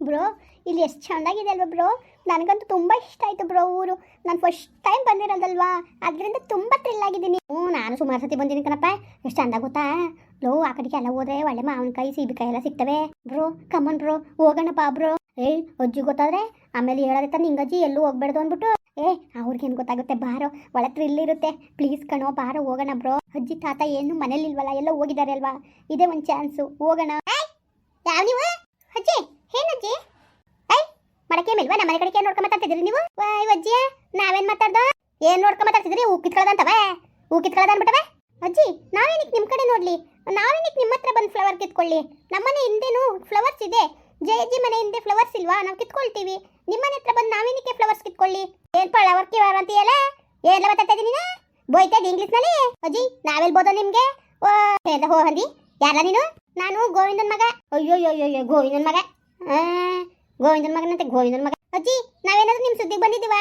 Bro, ಇಲ್ಲಿ ಎಷ್ಟು ಚೆಂದಾಗಿದೆ ಅಲ್ವಾ ಬ್ರೋ? ನನಗಂತೂ ತುಂಬ ಇಷ್ಟ ಆಯಿತು ಬ್ರೋ ಊರು. ನಾನು ಫಸ್ಟ್ ಟೈಮ್ ಬಂದಿರೋದಲ್ವಾ? ಅದರಿಂದ ತುಂಬ ಥ್ರಿಲ್ ಆಗಿದ್ದೀನಿ. ಹ್ಞೂ, ನಾನು ಸುಮಾರು ಸತಿ ಬಂದಿದ್ದೀನಿ ಕಣಪ್ಪ. ಎಷ್ಟು ಚಂದ ಗೊತ್ತಾ? ಲೋ, ಆ ಕಡೆಗೆ ಎಲ್ಲ ಹೋದ್ರೆ ಒಳ್ಳೆ ಮಾವಿನಕಾಯಿ ಸೀಬೆಕಾಯಿ ಎಲ್ಲ ಸಿಗ್ತವೆ. ಬ್ರೋ ಕಮನ್ ಬ್ರೋ, ಹೋಗೋಣಪ್ಪ ಬ್ರೋ. ಏಯ್, ಅಜ್ಜಿ ಗೊತ್ತಾದ್ರೆ? ಆಮೇಲೆ ಹೇಳೋದೆ ತಾನೆ ಹಿಂಗಜ್ಜಿ ಎಲ್ಲೂ ಹೋಗ್ಬೇಡ್ದು ಅಂದ್ಬಿಟ್ಟು. ಏ ಅವ್ರಿಗೇನು ಗೊತ್ತಾಗುತ್ತೆ ಬಾರೋ? ಒಳ ಥ್ರಿಲ್ ಇರುತ್ತೆ. ಪ್ಲೀಸ್ ಕಣೋ, ಬಾರೋ, ಹೋಗೋಣ ಬ್ರೋ. ಅಜ್ಜಿ, ತಾತ ಏನು ಮನೇಲಿ ಇಲ್ವಲ್ಲ ಎಲ್ಲ ಹೋಗಿದ್ದಾರೆ ಅಲ್ವಾ? ಇದೇ ಒಂದು ಚಾನ್ಸು ಹೋಗೋಣ. ಯಾವ ನೀವು? ಅಜ್ಜಿ! ಏನಜ್ಜಿ ಐ ಮಡಕೆ ಮೇಲ್ವಾ ನಮ್ಮ ಮನೆ ಕಡೆಗೆ ನೋಡ್ಕೊಂಡ್ ಮಾತಾಡ್ತಿದ್ರಿ ನೀವು? ಅಜ್ಜಿ ನಾವೇನ್ ಮಾತಾಡ್ದೋ? ಏನ್ ನೋಡ್ಕೊಂಡ್ ಮಾತಾಡ್ತಿದ್ರಿ ಹೂ ಕಿತ್ಕೊಳ್ಳೋದಂತವೆ ಹೂ ಕಿತ್ಕೊಳ್ಳೋದು ಅನ್ಬಿಟ್ಟವೆ ಅಜ್ಜಿ, ನಾವೇನಿಕ್ ನಿಮ್ ಕಡೆ ನೋಡ್ಲಿ? ನಾವೇನಿಕ್ ನಿಮ್ಮ ಹತ್ರ ಬಂದು ಫ್ಲವರ್ ಕಿತ್ಕೊಳ್ಳಿ? ನಮ್ಮನೆ ಹಿಂದೆನೂ ಫ್ಲವರ್ಸ್ ಇದೆ. ಜಯಜ್ಜಿ ಮನೆ ಹಿಂದೆ ಫ್ಲವರ್ಸ್ ಇಲ್ವಾ? ನಾವು ಕಿತ್ಕೊಳ್ತೀವಿ. ನಿಮ್ಮನೆ ಹತ್ರ ಬಂದು ನಾವೇನಿಕ್ಕೆ ಫ್ಲವರ್ಸ್ ಕಿತ್ಕೊಳ್ಳಿ? ಏನ್ ಫ್ಲವರ್ ಕಿವರ್ ಅಂತೀಯಲ್ಲ ಏನೆಲ್ಲ ಮಾತಾಡ್ತಾ ಇದೀನಿ ನೀನು? ಬೋಯ್ತಾ ಇಂಗ್ಲಿಷ್ನಲ್ಲಿ ಇಂಗ್ಲೀಷ್ನಲ್ಲಿ ಅಜ್ಜಿ ನಾವೆಲ್ ಬೋದ ನಿಮ್ಗೆ? ಓ ಹೋ, ಹಂದಿ. ಯಾರ ನೀನು? ನಾನು ಗೋವಿಂದನ್ ಮಗ. ಅಯ್ಯೋ ಅಯ್ಯೋ ಗೋವಿಂದನ್ ಮಗ. ಗೋವಿಂದನ್ ಮಗನಂತೆ, ಗೋವಿಂದನ ಮಗ. ಅಜ್ಜಿ, ನಾವೇನಾದ್ರೂ ನಿಮ್ ಸುದ್ದಿಗೆ ಬಂದಿದ್ದೀವಾ?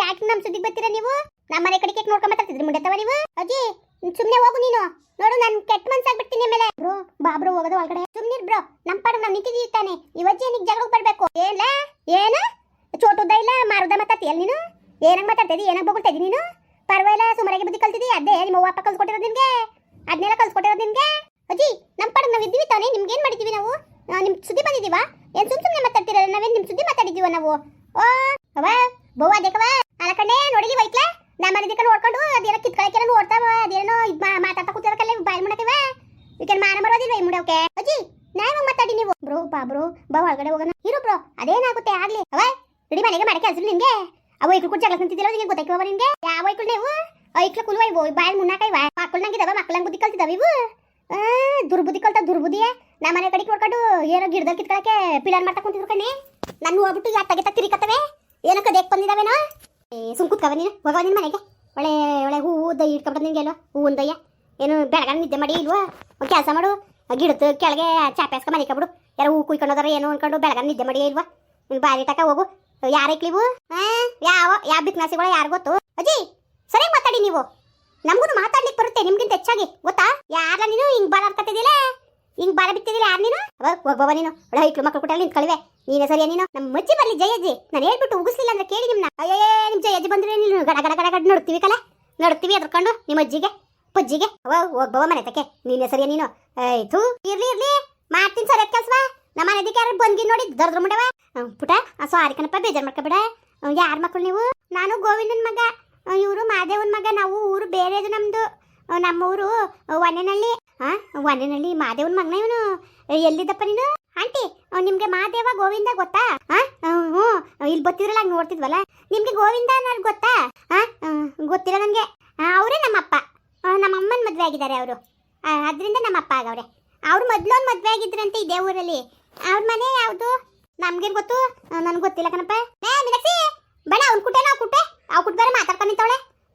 ಯಾಕೆ ನಮ್ ಸುದ್ದಿಗೆ ಬರ್ತೀರಾ ನೀವು? ನಮ್ಮ ಮನೆ ಕಡೆಗೆ ನೋಡ್ಕೊಂಡ್ ಮಾತಾಡ್ತಿದ್ರಿ ಮುಂಡೆತ್ತವ ನೀವು? ಅಜ್ಜಿ, ಸುಮ್ನೆ ಹೋಗು ನೀನು. ನೋಡು, ನಾನು ಕೆಟ್ಟ ಮನ್ಸಾಗ್ಬಿಡ್ತೀನಿ ಮೇಲೆ. ಬ್ರೋ ಬಾಬ್ರು ಹೋಗೋದು ಒಳಗಡೆ. ಸುಮ್ನಿರ್ ಬ್ರೋ ನಮ್ಮ ಪಾಡ ನಾವು ನಿಂತಿದ್ದೀವಿ ತಾನೆ. ಇವಜ್ಜಿ ನಿಗ್ ಜಗಳಕ್ಕೆ ಬರಬೇಕು? ಏನ್ಲ? ಏನ? ಚೋಟುದ ಇಲ್ಲ ಮಾರುದ ಮಾತಾಡ್ತೀಯಲ್ಲ ನೀನು? ಏನಂಗ್ ಮಾತಾಡ್ತಿದ್ದಿ ಏನಂಗ್ ಬೊಗಳ್ತಾ ನೀನು? ಪರವಾಗಿಲ್ಲ ಸುಮಾರಾಗಿ ಬುದ್ಧಿ ಕಲ್ತಿದ್ದಿ ಅದೇ, ನಿಮ್ಮ ಅವ್ವ ಅಪ್ಪ ಕಲ್ಸ್ಕೊಟ್ಟಿರೋದು ನಿಮಗೆ? ಅದನ್ನೆಲ್ಲ ಕಲ್ಸ್ಕೊಟ್ಟಿರೋದು ನಿಮಗೆ? ಅಜ್ಜಿ ನಮ್ಮ ಪಾಡ ನಾವು ಇದ್ದೀವಿ ತಾನೆ ನಿಮ್ಗೆ ಏನು ಮಾಡಿದ್ದೀವಿ ನಾವು? ಆ, ನಿಮ್ ಸುದ್ದಿ ಬಂದಿದ್ದೀವಾ? ಏನ್ ಸುಮ್ ಸುಮ್ಮನೆ ಮಾತಾಡ್ತಿರಲ್ಲ ನಾವೇನ್ ನಿಮ್ ಸುದ್ದಿ ಮಾತಾಡಿದ್ದೀವ ನಾವು? ಓ ಅವ ಬೋವಾ ಅದೇಕವ ಅಲ್ಲ ಕಣ್ಣೆ ನೋಡಿಲಿ ವೈಕ್ಲ ನಮ್ಮ ಮನೆ ನೋಡ್ಕೊಂಡು ಅದೇನೋ ಕಿತ್ಕೊಳಕ್ಕೆಲ್ಲ ನೋಡ್ತಾವ ಅದೇನೋ ಇದ್ ಮಾತಾಡ್ತಾ ಕೂತಿರಕಲ್ಲ ಬಾಯ್ ಮಾಡಕ್ಕಿವ ಇದಕ್ಕೆ ಮಾನ ಮರೋದಿಲ್ವ ಈ ಮುಡೋಕೆ? ಅಜ್ಜಿ ಯಾವಾಗ ಮಾತಾಡಿ ನೀವು? ಬ್ರೋ ಬಾ ಬ್ರೋ ಬಾ ಒಳಗಡೆ ಹೋಗೋಣ. ಇರು ಬ್ರೋ ಅದೇನಾಗುತ್ತೆ ಆಗ್ಲಿ. ಅವ ರೆಡಿ ಮನೆಗೆ ಮಾಡಿ ಕೆಲಸ ನಿನ್ಗೆ ಅವ ಐಕ್ಳು ಕೂಡ ಜಗಳ ನಿಂತಿದ್ದಿಲ್ಲ ನಿಂಗೆ ಗೊತ್ತಾಯ್ತವ ನಿಮಗೆ ಯಾವ ಐಕ್ಳು ನೀವು? ಐಕ್ಳು ಕುಲ್ವ ಇವು ಬಾಯ್ ಮುನ್ನಾಕೈವ? ಮಕ್ಕಳು ನಂಗಿದಾವ ಮಕ್ಕಳಂಗ್ ಬುದ್ಧಿ ಕಲ್ತಿದಾವ ಇವು? ದುರ್ಬುದ್ಧಿ ಕಲ್ತ ದುರ್ಬುದ್ಧಿಯ? ನಮ್ಮ ಮನೆ ಕಡೆಗೆ ನೋಡ್ಕೊಂಡು ಏನೋ ಗಿಡದಲ್ಲಿ ಕಿತ್ಕೊಳಕ್ಕೆ ಪಿಲಾನ್ ಮಾಡ್ತಾ ಕುಂತಿದ್ರು ಕಣ್ಣೆ ನಾನು ಹೋಗ್ಬಿಟ್ಟು ಯಾ ತಗೆ ತಿರಿಕತ್ತವೆ ಏನೋ ಕದೇಕ್ ಬಂದಿದಾವೇನೋ? ಸುಮ್ ಕೂತ್ಕವ ನೀನು ಹೋಗವ ನಿನ್ನ ಮನೆಗೆ. ಒಳ್ಳೆ ಒಳ್ಳೆ ಹೂವು ದಯ ಇಟ್ಕೊಂಡ್ರೆ ನಿಂಗೆ ಅಲ್ವಾ? ಹೂವಿನ ದಯ್ಯ ಏನು ಬೆಳಗಾನ ನಿದ್ದೆ ಮಾಡಿ ಇಲ್ವಾ? ಕೆಲಸ ಮಾಡು. ಗಿಡದ ಕೆಳಗೆ ಚಾಪೆ ಮನೆ ಕಬಿಡು ಯಾರು ಹೂ ಕುಯ್ಕೊಂಡೋದಾರ ಏನು ಅನ್ಕೊಂಡು ಬೆಳಗಾನ ನಿದ್ದೆ ಮಾಡಿ ಇಲ್ವಾ? ನೀನು ಬಾರಿ ತಕ ಹೋಗು. ಯಾರೈಕ್ಲಿವು ಯಾವ ಯಾವ ಬಿತ್ನಾಸಿಗಳು ಯಾರು ಗೊತ್ತು? ಅಜ್ಜಿ ಸರಿ ಮಾತಾಡಿ ನೀವು. ನಮಗೂ ಮಾತಾಡ್ಲಿಕ್ಕೆ ಬರುತ್ತೆ ನಿಮ್ಗಿಂತ ಹೆಚ್ಚಾಗಿ, ಗೊತ್ತಾ? ಯಾರ ನೀನು ಹಿಂಗ್ ಬಾಳ ಅರ್ಕತ್ತಿದಿಲ್ಲ ಹಿಂಗ್ ಬಾರ ಬಿತ್ತಿದಿಲ್ಲ ಯಾರು ನೀನು? ಒಬ್ಬವ ನೀನು. ಒಳ ಮಕ್ಳು ಮಕ್ಕಳು ಕೊಟ್ಟಲ್ಲಿ ನಿಂತ್ಕಳಿವೆ ನೀನೇ ಸರಿಯಾ ನೀನು? ನಮ್ಮ ಮಜ್ಜಿ ಬರ್ಲಿ ಜಯಜ್ಜಿ ನಾನು ಹೇಳ್ಬಿಟ್ಟು ಉಗಿಸ್ಲಿಲ್ಲ ಅಂದ್ರೆ ಕೇಳಿ ನಿಮ್ನ. ಅಯ್ಯೇ ನಿಮ್ ಜಯಜ್ಜಿ ಬಂದ್ರೆ ನೀನು ಗಡ ಗಡ ಗಡ ಗಡ ನೋಡ್ತೀವಿ ಕಲ ನೋಡ್ತೀವಿ ಅದ್ರಕೊಂಡು ನಿಮ್ಮ ಅಜ್ಜಿಗೆ ಪಜ್ಜಿಗೆ ಅವ ಒಬ್ಬವ ಮನೆ ತಕ್ಕೆ ನೀನೇ ಸರಿಯಾ ನೀನು ಆಯ್ತು ಇರ್ಲಿ ಇರ್ಲಿ ಮಾಡ್ತೀನಿ ಸರಿ ಕೆಲ್ಸವ ನಮ್ಮ ಮನೆದಕ್ಕೆ ಯಾರು ಬಂದ್ಗಿ ನೋಡಿ ದರ್ದ್ರ ಮುಂಡವ ಪುಟ ಸಾರಿ ಕಣಪ್ಪ ಬೇಜಾರ್ ಮಾಡ್ಕೊಬೇಡ ಯಾರ ಮಕ್ಕಳು ನೀವು ನಾನು ಗೋವಿಂದನ್ ಮಗ ಇವರು ಮಾದೇವನ್ ಮಗ ನಾವು ಊರು ಬೇರೆದು ನಮ್ದು ಆ, ನಮ್ಮ ಊರು ವನೆನಳ್ಳಿ. ಹಾ ವನೆನಳ್ಳಿ ಮಾದೇವನ್ ಮಗನ ಇವನು. ಎಲ್ಲಿದ್ದಪ್ಪ ನೀನು? ಆಂಟಿ ನಿಮ್ಗೆ ಮಾದೇವ ಗೋವಿಂದ ಗೊತ್ತಾ? ಹ್ಞೂ. ಇಲ್ಲಿ ಬತ್ತಿದ್ರಲ್ಲ ಹಂಗೆ ನೋಡ್ತಿದ್ವಲ್ಲ? ನಿಮ್ಗೆ ಗೋವಿಂದ ಅನ್ನೋರು ಗೊತ್ತಾ? ಹಾ ಗೊತ್ತಿಲ್ಲ ನನಗೆ ಅವರೇ ನಮ್ಮಪ್ಪ. ಆ, ನಮ್ಮ ಅಮ್ಮನ ಮದುವೆ ಆಗಿದ್ದಾರೆ ಅವರು. ಅದರಿಂದ ನಮ್ಮ ಅಪ್ಪ ಆಗವ್ರೆ. ಅವ್ರು ಮೊದ್ಲೊಂದು ಮದುವೆ ಆಗಿದ್ರಂತೆ ಇದೇ ಊರಲ್ಲಿ ಅವ್ರ ಮನೆ ಯಾವುದು? ನಮ್ಗೇನು ಗೊತ್ತು? ನನ್ಗೆ ಗೊತ್ತಿಲ್ಲ ಕಣಪ್ಪ. ಏ ಮೀನಾಕ್ಷಿ! ಬಣ ಅವ್ನು ಕುಟ್ಟೆ ನಾವು ಕುಟ್ಟೆ ಅವ್ ಕುಟ್ ಬೇರೆ ಮಾತಾಡ್ಕೊಂಡು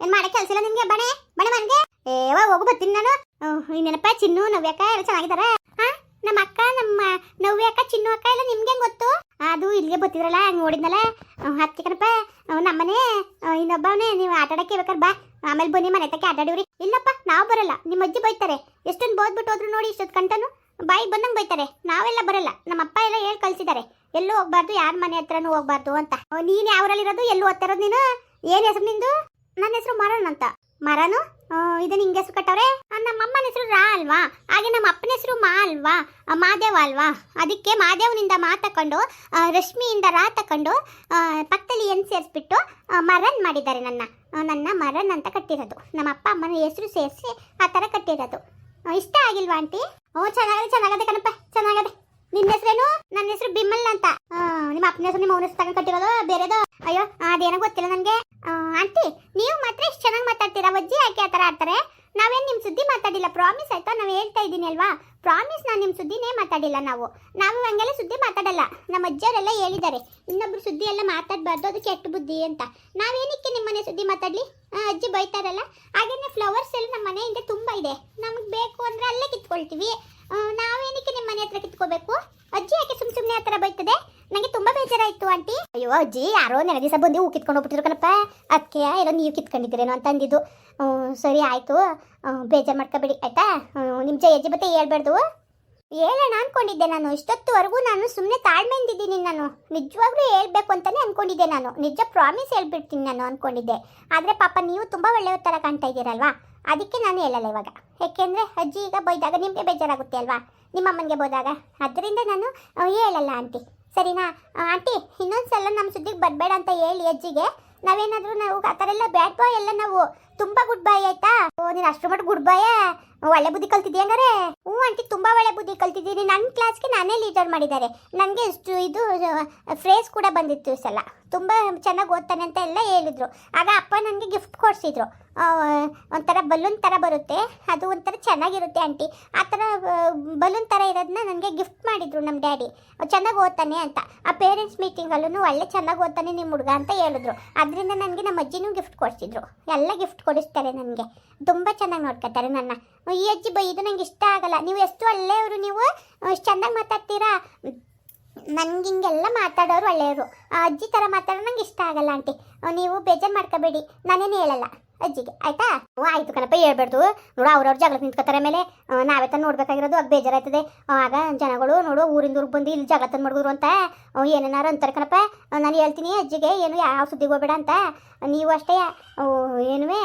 ಏನ್ ಮಾಡಕ್ಕೆ ಕೆಲಸ ಇಲ್ಲ ನಿಮಗೆ? ಬಣೆ ಬಣೆ ಮನ್ಗೆ. ಏವ ಹೋಗು ಬರ್ತೀನಿ ನಾನು. ನೆನಪ ಚಿನ್ನು ನವ್ಯಕ್ಕ ಎಲ್ಲ ಚೆನ್ನಾಗಿದಾರ? ಹಾ? ನಮ್ಮ ಅಕ್ಕ, ನಮ್ಮ ನವ್ಯಾಕ ಚಿನ್ನು ಅಕ್ಕ ಎಲ್ಲ ನಿಮ್ಗೆ ಗೊತ್ತು? ಅದು ಇಲ್ಲಿಗೆ ಬರ್ತಿದ್ರಲ್ಲ, ಹಂಗ್ ನೋಡಿದ್ನಲ್ಲ. ಹತ್ತಿ ಕಣಪ್ಪ. ನಮ್ಮನೆ ಇನ್ನೊಬ್ಬನೇ ನೀವು ಆಟ ಆಡಕ್ಕೆ ಬೇಕಾರೆ ಬಾ. ಆಮೇಲೆ ಬನ್ನಿ, ಮನೆ ತಕ್ಕೆ ಆಟ ಆಡಿವ್ರಿ. ಇಲ್ಲಪ್ಪ, ನಾವು ಬರಲ್ಲ. ನಿಮ್ಮ ಅಜ್ಜಿ ಬೈತಾರೆ. ಎಷ್ಟೊಂದು ಬೋದ್ಬಿಟ್ಟು ಹೋದ್ರು ನೋಡಿ ಇಷ್ಟೊತ್ತು ಕಂಟನು ಬಾಯಿ ಬಂದಂಗೆ ಬೈತಾರೆ. ನಾವೆಲ್ಲ ಬರಲ್ಲ. ನಮ್ಮ ಅಪ್ಪ ಎಲ್ಲ ಹೇಳಿ ಕಳಿಸಿದ್ದಾರೆ. ಎಲ್ಲೂ ಹೋಗ್ಬಾರ್ದು, ಯಾರ ಮನೆ ಹತ್ರನೂ ಹೋಗ್ಬಾರ್ದು ಅಂತ. ನೀನು ನೀನ್ ಯಾವ್ರಲ್ಲಿರೋದು ಎಲ್ಲೂ ಓದ್ತಿರೋದು ನೀನು? ಏನ್ ಹೆಸರು ನಿಂದು? ನನ್ನ ಹೆಸರು ಮರನ್ ಅಂತ. ಮರನು? ಇದು ನಿಂಗೆ ಹೆಸರು ಕಟ್ಟವ್ರೆ? ನಮ್ಮಮ್ಮನ ಹೆಸರು ರಾ ಅಲ್ವಾ? ಹಾಗೆ ನಮ್ಮ ಅಪ್ಪನ ಹೆಸರು ಮಾ ಅಲ್ವಾ? ಮಾದೇವ ಅಲ್ವಾ? ಅದಕ್ಕೆ ಮಾದೇವನಿಂದ ಮಾ ತಕೊಂಡು ರಶ್ಮಿಯಿಂದ ರಾ ತಕೊಂಡು ಪಕ್ಕದಲ್ಲಿ ಎನ್ ಸೇರಿಸ್ಬಿಟ್ಟು ಮರನ್ ಮಾಡಿದ್ದಾರೆ ನನ್ನ. ನನ್ನ ಮರನ್ ಅಂತ ಕಟ್ಟಿರೋದು. ನಮ್ಮ ಅಪ್ಪ ಅಮ್ಮನ ಹೆಸರು ಸೇರಿಸಿ ಆ ಥರ ಕಟ್ಟಿರೋದು. ಇಷ್ಟ ಆಗಿಲ್ವಾ ಆಂಟಿ? ಓ, ಚೆನ್ನಾಗಿದೆ, ಚೆನ್ನಾಗದೆ ಕಣಪ್ಪ, ಚೆನ್ನಾಗದೆ. ನಿನ್ನ ಹೆಸರೇನು? ನನ್ನ ಹೆಸರು ಬಿಮ್ಮಲ್ ಅಂತ. ನಿಮ್ಮ ಅಪ್ಪನ ಹೆಸರು ನಿಮ್ಮ ಅವನ ಹೆಸರು ತಗೊಂಡು ಕಟ್ಟಿರೋದು, ಬೇರೆದು? ಅಯ್ಯೋ, ಅದೇನೋ ಗೊತ್ತಿಲ್ಲ ನನಗೆ. ಆಂಟಿ, ನೀವು ಮಾತ್ರ ಎಷ್ಟು ಚೆನ್ನಾಗಿ ಮಾತಾಡ್ತೀರಾ? ಅಜ್ಜಿ ಯಾಕೆ ಆ ಥರ ಆಡ್ತಾರೆ? ನಾವೇನು ನಿಮ್ಮ ಸುದ್ದಿ ಮಾತಾಡಿಲ್ಲ? ಪ್ರಾಮಿಸ್ ಆಯಿತಾ? ನಾವು ಹೇಳ್ತಾ ಇದ್ದೀನಿ ಅಲ್ವಾ? ಪ್ರಾಮಿಸ್ ನಾನು ನಿಮ್ಮ ಸುದ್ದಿನೇ ಮಾತಾಡಿಲ್ಲ ನಾವು. ನಾವು ಹಂಗೆಲ್ಲ ಸುದ್ದಿ ಮಾತಾಡಲ್ಲ. ನಮ್ಮ ಅಜ್ಜಿಯವರೆಲ್ಲ ಹೇಳಿದ್ದಾರೆ. ಇನ್ನೊಬ್ರು ಸುದ್ದಿ ಎಲ್ಲ ಮಾತಾಡಬಾರ್ದು ಅದು ಕೆಟ್ಟ ಬುದ್ಧಿ ಅಂತ. ನಾವೇನಕ್ಕೆ ನಿಮ್ಮನೆ ಸುದ್ದಿ ಮಾತಾಡಲಿ? ಅಜ್ಜಿ ಬೈತಾರಲ್ಲ ಹಾಗೇನೆ ಫ್ಲವರ್ಸ್ ಎಲ್ಲ ನಮ್ಮ ಮನೆಯಿಂದ ತುಂಬ ಇದೆ. ನಮಗೆ ಬೇಕು ಅಂದರೆ ಅಲ್ಲೇ ಕಿತ್ಕೊಳ್ತೀವಿ. ನಾವೇನಕ್ಕೆ ನಿಮ್ಮ ಮನೆ ಹತ್ರ ಕಿತ್ಕೋಬೇಕು? ಅಜ್ಜಿ ಯಾಕೆ ಸುಮ್ ಸುಮ್ಮನೆ ಆ ಥರ ಬೈತದೆ? ನನಗೆ ತುಂಬಾ ಬೇಜಾರಾಯ್ತು, ಆಂಟಿ. ಅಯ್ಯೋ, ಅಜ್ಜಿ, ಯಾರೋ ನೆನೆ ದಿವಸ ಬಂದು ಹೂ ಕಿತ್ಕೊಂಡು ಹೋಗ್ಬಿಟ್ಟಿದ್ರು ಕಣಪ್ಪ. ಅದಕ್ಕೆ ಏನೋ ನೀವು ಕಿತ್ಕೊಂಡಿದ್ದೀರೇನೋ ಅಂತ ಅಂದಿದ್ದು. ಸರಿ, ಆಯಿತು. ಬೇಜಾರು ಮಾಡ್ಕೋಬೇಡಿ, ಆಯ್ತಾ? ಜಯ ಅಜ್ಜಿ ಮತ್ತೆ ಹೇಳ್ಬಾರ್ದು. ಹೇಳೋಣ ಅನ್ಕೊಂಡಿದ್ದೆ ನಾನು. ಇಷ್ಟೊತ್ತುವರೆಗೂ ನಾನು ಸುಮ್ಮನೆ ತಾಳ್ಮೆಯಿಂದಿದ್ದೀನಿ ನಾನು. ನಿಜವಾಗ್ಲೂ ಹೇಳ್ಬೇಕು ಅಂತಾನೆ ಅನ್ಕೊಂಡಿದ್ದೆ ನಾನು. ನಿಜ ಪ್ರಾಮಿಸ್ ಹೇಳ್ಬಿಡ್ತೀನಿ ನಾನು ಅನ್ಕೊಂಡಿದ್ದೆ. ಆದರೆ ಪಾಪ, ನೀವು ತುಂಬ ಒಳ್ಳೆಯ ಥರ ಕಾಣ್ತಾ ಇದ್ದೀರಲ್ವಾ? ಅದಕ್ಕೆ ನಾನು ಹೇಳಲ್ಲ ಇವಾಗ. ಯಾಕೆಂದರೆ ಅಜ್ಜಿ ಈಗ ಬೈದಾಗ ನಿಮಗೆ ಬೇಜಾರಾಗುತ್ತೆ ಅಲ್ವಾ? ನಿಮ್ಮ ಅಮ್ಮನಿಗೆ ಬೋದಾಗ. ಅದರಿಂದ ನಾನು ಹೇಳಲ್ಲ ಆಂಟಿ. ಸರಿನಾ? ಆಂಟಿ ಇನ್ನೊಂದು ಸಲ ನಮ್ಮ ಸುದ್ದಿಗೆ ಬರಬೇಡ ಅಂತ ಹೇಳಿ ಅಜ್ಜಿಗೆ. ನಾವೇನಾದರೂ ನಾವು ಆ ಥರ ಎಲ್ಲ ಬ್ಯಾಡ್ ಬಾಯ್ ಎಲ್ಲ ನಾವು. ತುಂಬ ಗುಡ್ ಬಾಯ್ ಆಯ್ತಾ? ಓ, ನೀನ್ ಅಷ್ಟು ಮಟ್ಟ ಗುಡ್ ಬೈ ಒಳ್ಳೆ ಬುದ್ಧಿ ಕಲ್ತಿದ್ಯಾ ಹಂಗಾರೆ? ಹ್ಞೂ ಆಂಟಿ, ತುಂಬಾ ಒಳ್ಳೆ ಬುದ್ಧಿ ಕಲ್ತಿದ್ದೀನಿ. ನನ್ನ ಕ್ಲಾಸ್ಗೆ ನಾನೇ ಲೀಡರ್ ಮಾಡಿದ್ದಾರೆ. ನನಗೆ ಇಷ್ಟು ಇದು ಫ್ರೇಸ್ ಕೂಡ ಬಂದಿತ್ತು ಸಲ. ತುಂಬ ಚೆನ್ನಾಗಿ ಓದ್ತಾನೆ ಅಂತ ಎಲ್ಲ ಹೇಳಿದ್ರು. ಆಗ ಅಪ್ಪ ನನಗೆ ಗಿಫ್ಟ್ ಕೊಡಿಸಿದ್ರು. ಒಂಥರ ಬಲೂನ್ ಥರ ಬರುತ್ತೆ. ಅದು ಒಂಥರ ಚೆನ್ನಾಗಿರುತ್ತೆ ಆಂಟಿ. ಆ ಥರ ಬಲೂನ್ ಥರ ಇರೋದನ್ನ ನನಗೆ ಗಿಫ್ಟ್ ಮಾಡಿದರು ನಮ್ಮ ಡ್ಯಾಡಿ. ಚೆನ್ನಾಗಿ ಓದ್ತಾನೆ ಅಂತ. ಆ ಪೇರೆಂಟ್ಸ್ ಮೀಟಿಂಗಲ್ಲೂ ಒಳ್ಳೆ ಚೆನ್ನಾಗಿ ಓದ್ತಾನೆ ನಿಮ್ಮ ಹುಡುಗ ಅಂತ ಹೇಳಿದ್ರು. ಅದರಿಂದ ನನಗೆ ನಮ್ಮ ಅಜ್ಜಿನೂ ಗಿಫ್ಟ್ ಕೊಡಿಸಿದ್ರು. ಎಲ್ಲ ಗಿಫ್ಟ್ ಕೊಡಿಸ್ತಾರೆ ನನಗೆ. ತುಂಬ ಚೆನ್ನಾಗಿ ನೋಡ್ಕೊತಾರೆ ನನ್ನ. ಈ ಅಜ್ಜಿ ಬೈ, ಇದು ನಂಗೆ ಇಷ್ಟ ಆಗಲ್ಲ. ನೀವು ಎಷ್ಟು ಒಳ್ಳೆಯವರು ನೀವು ಎಷ್ಟು ಚೆನ್ನಾಗಿ ಮಾತಾಡ್ತೀರಾ? ನನಗೆ ಹಿಂಗೆಲ್ಲ ಮಾತಾಡೋರು ಒಳ್ಳೆಯವರು. ಅಜ್ಜಿ ಥರ ಮಾತಾಡೋ ನಂಗೆ ಇಷ್ಟ ಆಗಲ್ಲ, ಆಂಟಿ. ನೀವು ಬೇಜಾರು ಮಾಡ್ಕೋಬೇಡಿ. ನಾನೇನು ಹೇಳಲ್ಲ. ಅಜ್ಜಿಗೆ. ಆಯ್ತಾ? ಆಯ್ತು ಕಣಪ್ಪ ಹೇಳ್ಬಾರ್ದು ನೋಡು, ಅವ್ರವ್ರ ಜಗಳ ನಿಂತ್ಕೋತಾರೆ ಮೇಲೆ ನಾವೇ ನೋಡ್ಬೇಕಾಗಿರೋದು, ಅದು ಬೇಜಾರಾಯ್ತದೆ. ಆಗ ಜನಗಳು, ನೋಡು, ಊರಿಂದ ಊರಿಗೆ ಬಂದು ಇಲ್ಲಿ ಜಗಳ ತಂದು ಮಾಡಿದ್ರು ಅಂತ ಏನೇನಾರು ಅಂತಾರೆ ಕಣಪ್ಪ. ನಾನು ಹೇಳ್ತೀನಿ, ಅಜ್ಜಿಗೆ, ಏನು ಯಾವ ಸುದ್ದಿಗೆ ಹೋಗ್ಬೇಡ ಅಂತ. ನೀವು ಅಷ್ಟೇ ಏನುವೇ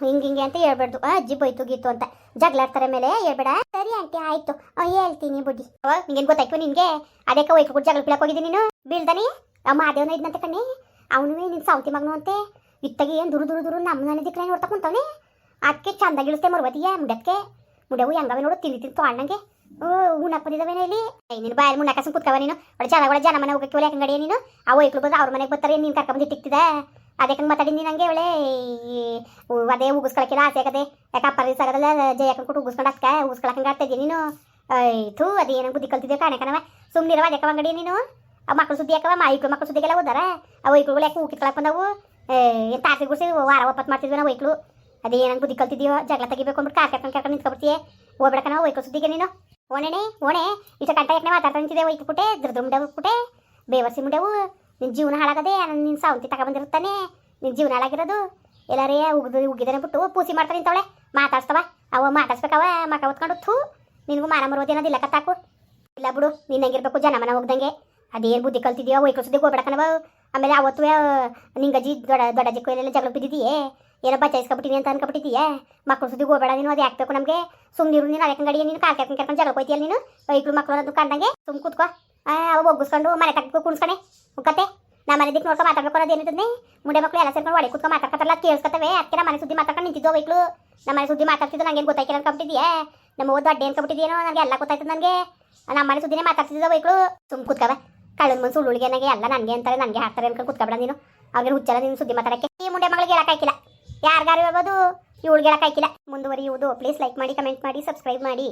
ಹಿಂಗೆ ಹಿಂಗೆ ಅಂತ ಹೇಳ್ಬಾರ್ದು ಅಜ್ಜಿ ಬೈತು ಗೀತು ಅಂತ. ಜಗಳಾಡ್ತಾರೆ ಮೇಲೆ ಹೇಳ್ಬೇಡ. ಸರಿ ಆಂಟಿ, ಆಯ್ತು. ಹೇಳ್ತೀನಿ ಬುಡ್ಡಿ. ನಿಂಗೇನು ಗೊತ್ತಾಯ್ತು ನಿನಗೆ? ಅದೇ ಕೂಡ ಜಗಳ ಬೀಳಕ್ಕೆ ಹೋಗಿದ್ದೀನಿ ನೀನು? ಬೀಳ್ದಾನಿ? ಮಾದೇವನ ಇದ್ನಂತೆ ಕಣ್ಣಿ. ಅವನು ನಿನ್ನ ಸೌತಿ ಮಗನು ಅಂತೆ. ಇತ್ತಗೆ ಏನು ದುರು ದುರು ದುರು ನಮ್ಮ ಮನೆ ದಿಕ್ಕನೆ ನೋಡ್ತಾ ಕುಂತವನೆ? ಅದಕ್ಕೆ ಚಂದ ಗಿಳಿಸ್ತೆ ಮರ್ವತಿಯ ಮುಡಕ್ಕೆ ಮುಡವು ಹೆಂಗವೆ ನೋಡು ತಿಂದು ತಿಂದು ತೊಗೊಂಡಂಗೆ ಓ ಉಣ್ಣಪ್ಪದಿದ್ದಾವೇನ ಇಲ್ಲಿ? ಏ, ನೀನು ಬಾಯಲ್ಲಿ ಮುನ್ನಕ ಸುಮ್ ಕುತ್ಕವ ನೀನು? ಒಳ್ಳೆ ಜನ ಒಳ್ಳೆ ಜನ ಮನೆ ಹೋಗಕ್ಕೆ ಒಳ್ಳೆ ಗಡಿಯ ನೀನು? ಆ ಒಯ್ಕಳು ಬಂದು ಅವ್ರ ಮನೆಗೆ ಬರ್ತಾರೆ ನೀನು ಕರ್ಕೊಂಬಂದು ಇಟ್ಟಿಕ್ತಿದೆ? ಅದಕ್ಕೆ ಮಾತಾಡಿ ನೀನು ಹಂಗೆ ಒಳ್ಳೆ ಅದೇ ಉಗಿಸ್ಕೊಳಕ್ಕಿಲ್ಲ ಆಸೆ ಆಗದೆ. ಯಾಕೆ ಅಪ್ಪ ಆಗದಲ್ಲ ಜಯಕ್ಕನ್ ಕೊಟ್ಟು ಉಗಿಸ್ಕೊಂಡು ಉಗಿಸ್ಕೊಳಕ್ಕೆ ಆಡ್ತಾ ಇದೀಯ ನೀನು? ಆಯ್ತು ಅದೇನೋ ಬುದ್ಧಿ ಕಲ್ತಿದ್ದೆ ಕಾಣೆ ಕಣವ ಸುಮ್ಮನಿರವ ಅದಕ್ಕೆ ಅಂಗಡಿ ನೀನು? ಮಕ್ಕಳು ಸುದ್ದಿ ಯಾಕವ ಮಾ ಮಕ್ಕಳು ಸುದ್ದಿಗೆಲ್ಲ ಹೋದಾರ? ಆ ಒಯ್ಕಳುಗಳು ಯಾಕೆ ಊಕಿತ್ಕೊಳಕ್ ಬಂದವು? ಏನು ತಾಸಿ ಗುಡಿಸಿ ವಾರ ಒಪ್ಪತ್ತು ಮಾಡ್ತಿದ್ವಿ ನಾವು ಅದೇ ಅದೇನಂಗೆ ಬುದ್ಧಿ ಕಲ್ತಿದ್ಯೋ ಜಗಳ ತೆಗಿಬೇಕು ಅಂದ್ಬಿಟ್ಟು ಕಾರ್ ಕರ್ಕೊಂಡು ಕರ್ಕೊಂಡು ನಿಂತ್ಕೊಬಿಡ್ತೀಯ. ಹೋಗ್ಬೇಡಕ ನಾವು ವೈಕಲ್ ಸುದ್ದಿಗೆ ನೀನು. ಓಣೆಣೆ ಓಣೆ. ಇಷ್ಟ ಕಂಟ ಯಾಕೆ ಮಾತಾಡ್ತಾ ನಿಂತಿದೆ ವೈಕ್ ಪುಟೆ ದುರ್ದು ಮುಂಡೆ ಪುಟ್ಟೆ. ಬೇವರ್ಸಿ ಮುಂಡೆವು ನಿನ್ನ ಜೀವನ ಹಾಳಾಗದೆ ನಿನ್ನ ಸಾವಂತಿ ತಗೊಬಂದಿರುತ್ತಾನೆ ನಿನ್ನ ಜೀವನ ಹಾಳಾಗಿರೋದು. ಎಲ್ಲರೇ ಉಗಿದು ಉಗಿದಾನೆ ಬಿಟ್ಟು ಪೂಸಿ ಮಾಡ್ತಾರೆ ನಿಂತವಳೆ. ಮಾತಾಡ್ಸ್ತವ. ಅವ ಮಾತಾಡ್ಸ್ಬೇಕವ ಮಕ ಹೊತ್ಕೊಂಡು ಥೂ. ನಿನಗೂ ಮಾನ ಮರೋದು ಅನ್ನೋದಿಲ್ಲ ಕತ್ತಾಕು ಇಲ್ಲ ಬಿಡು, ನೀನು ಹೆಂಗಿರ್ಬೇಕು ಜನ ಮನ ಹೋಗ್ದಂಗೆ. ಅದೇನು ಬುದ್ಧಿ ಕಲ್ತಿದ್ಯೋ ವೈಕಲ್ ಸುದ್ದಿ ಹೋಗ್ಬೇಡಕನವ ಆಮೇಲೆ ಅವತ್ತು ನಿಂಗೆ ಅಜ್ಜಿ ದೊಡ್ಡ ದೊಡ್ಡ ಅಜ್ಜಿ ಕೊಯ್ಲೆಲ್ಲ ಜಗಳ ಬಿದ್ದಿದೆಯೇ? ಏನೋ ಬಚಾಯಿಸ್ಕೊಬಿಟ್ಟಿನಿ ಅಂತ ಅನ್ಕೊಬಿಟ್ಟಿದೀಯಾ? ಮಕ್ಕಳು ಸುದ್ದಿ ಹೋಗ್ಬೇಡ ನೀನು, ಅದು ಹಾಕ್ಬೇಕು ನಮಗೆ? ಸುಮ್ಮನಿರು ನೀನು ಅದಕ್ಕೆ ಗಡಿಯ ನೀನು, ಕಾಲ್ ಕರ್ಕೊಂಡು ಕರ್ಕೊಂಡು ಜಗಳ ಕೊಯ್ತಿಯಲ್ಲ ನೀನು? ಇಬ್ಬರು ಮಕ್ಕಳು ಅದು ಕಂಡಂಗೆ ಸುಮ್ ಕೂತ್ಕೋ. ಅವ ಒಗ್ಗಿಸ್ಕೊಂಡು ಮನೆ ತಕ್ಕ ಕುಣಿಸ್ಕೊಣೆ ಮುಕ್ಕತ್ತೆ ನಾ ಮನೆ ದಿಕ್ಕ ನೋಡ್ಕೊಂಡು ಮಾತಾಡ್ಬೇಕು ಅನ್ನೋದು ಏನಿದ್ದನೆ ಮುಂಡೆ ಮಕ್ಕಳು ಎಲ್ಲ ಸೇರ್ಕೊಂಡು ಒಳಗೆ ಕೂತ್ಕೊಂಡು ಮಾತಾಡ್ಕೊತಾರಲ್ಲ ಕೇಳಿಸ್ಕೊತವೆ ಅದಕ್ಕೆ ನಮ್ಮ ಮನೆ ಸುದ್ದಿ ಮಾತಾಡ್ಕೊಂಡು ನಿಂತಿದ್ದೋ ಐಕ್ಳು ನಮ್ಮ ಮನೆ ಸುದ್ದಿ ಮಾತಾಡ್ತಿದ್ದು ನಂಗೆ ಗೊತ್ತಾಯ್ಕಿಲ್ಲ ಅನ್ಕೊಬಿಟ್ಟಿದ್ಯಾ? ನಮ್ಮ ಓದ್ ದೊಡ್ಡ ಅನ್ಕೊಬಿಟ್ಟಿದ್ಯೇನೋ? ನನಗೆ ಎಲ್ಲ ಗೊತ್ತಾಯ್ತದೆ ನನಗೆ. ನಮ್ಮ ಮನೆ ಸುದ್ದಿನೇ ಮಾತಾಡ್ತಿದ್ದೋ ಐಕ್ಳು ಸುಮ್ ಕೂತ್ಕವೆ ಕಳ್ಳನ ಮನ್ಸು ಉಳುಳಿಗೆನಾಗೆ ಎಲ್ಲ ನನಗೆ ಅಂತಾರೆ, ನನಗೆ ಹಾಕ್ತಾರೆ ಅನ್ಕೊಂಡು ಕೂತ್ಕೊಬೇಡ ನೀನು. ಅವ್ರಿಗೆ ಹುಚ್ಚಲ್ಲ ನೀನು ಸುದ್ದಿ ಮಾತಾಡಕ್ಕೆ. ಈ ಮುಂಡೆ ಮಗಳಿಗೆ ಹೇಳಕ್ಕಾಯ್ಕಿಲ್ಲ ಯಾರಿಗಾರು ಹೇಳ್ಬೋದು, ಇವಳಿಗೆ ಹೇಳಕ್ಕಾಯ್ಕಿಲ್ಲ ಮುಂದುವರಿಯುವುದು. ಪ್ಲೀಸ್ ಲೈಕ್ ಮಾಡಿ ಕಮೆಂಟ್ ಮಾಡಿ ಸಬ್ಸ್ಕ್ರೈಬ್ ಮಾಡಿ.